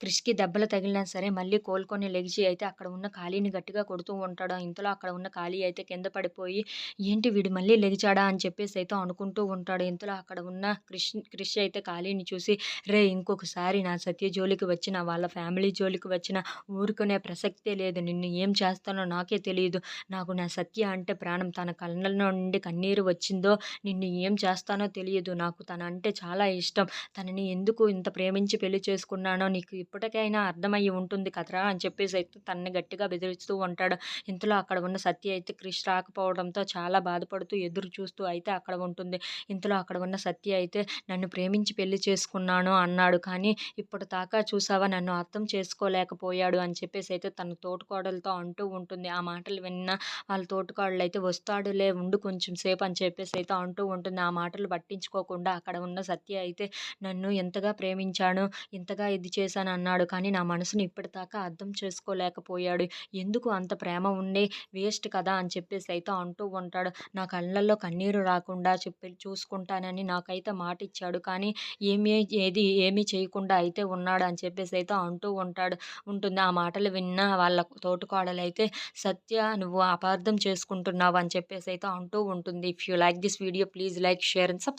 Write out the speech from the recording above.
క్రిష్‌కి దెబ్బలు తగిలినా సరే మళ్ళీ కోలుకొని లెగిచి అయితే అక్కడ ఉన్న ఖాళీని గట్టిగా కొడుతూ ఉంటాడు. ఇంతలో అక్కడ ఉన్న ఖాళీ అయితే కింద పడిపోయి ఏంటి వీడు మళ్ళీ లెగిచాడా అని చెప్పేసి అయితే అనుకుంటూ ఉంటాడు. ఇంతలో అక్కడ ఉన్న క్రిష్ క్రిష్ అయితే ఖాళీని చూసి రే ఇంకొకసారి నా సత్య జోలికి వచ్చిన వాళ్ళ ఫ్యామిలీ జోలికి వచ్చిన ఊరుకునే ప్రసక్తే లేదు. నిన్ను ఏం చేస్తానో నాకే తెలియదు నాకు నా సత్య అంటే ప్రాణం. తన కళ్ళ నుండి కన్నీరు వచ్చిందో నిన్ను ఏం చేస్తానో తెలియదు. నాకు తన అంటే చాలా ఇష్టం. తనని ఎందుకు ఇంత ప్రేమించి పెళ్ళి చేసుకున్నానో నీకు ఇప్పటికైనా అర్థమయ్యి ఉంటుంది కదరా! అని చెప్పేసి అయితే తనని గట్టిగా బెదిరిస్తూ ఉంటాడు. ఇంతలో అక్కడ ఉన్న సత్య అయితే క్రిష్ రాకపోవడంతో చాలా బాధపడుతూ ఎదురు చూస్తూ అయితే అక్కడ ఉంటుంది. ఇంతలో అక్కడ ఉన్న సత్య అయితే నన్ను ప్రేమించి పెళ్ళి చేసుకున్నాను అన్నాడు. కానీ ఇప్పటిదాకా చూసావా నన్ను అర్థం చేసుకోలేకపోయాడు అని చెప్పేసి అయితే తన తోటికోడలతో అంటూ ఉంటుంది. ఆ మాటలు విన్న వాళ్ళ తోటికోడలైతే వస్తాడులే ఉండు కొంచెం సేపు అని చెప్పేసి అయితే అంటూ ఉంటుంది. ఆ మాటలు పట్టించుకోకుండా అక్కడ ఉన్న సత్య అయితే నన్ను ఎంతగా ప్రేమించాను, ఇంతగా ఇది చేశాను అన్నాడు. కానీ నా మనసుని ఇప్పటిదాకా అర్థం చేసుకోలేకపోయాడు. ఎందుకు అంత ప్రేమ ఉండే వేస్ట్ కదా అని చెప్పేసి అయితే అంటూ ఉంటాడు. నా కళ్ళల్లో కన్నీరు రాకుండా చెప్పి చూసుకుంటానని నాకైతే మాటిచ్చాడు. కానీ ఏమీ ఏది ఏమీ చేయకుండా అయితే ఉన్నాడు అని చెప్పేసి అయితే అంటూ ఉంటాడు ఉంటుంది. ఆ మాటలు విన్న వాళ్ళ తోటికోడలైతే సత్య నువ్వు అపార్థం చేసుకుంటున్నావు అని చెప్పేసి అయితే అంటూ ఉంటుంది. If you like this video please like, share and subscribe.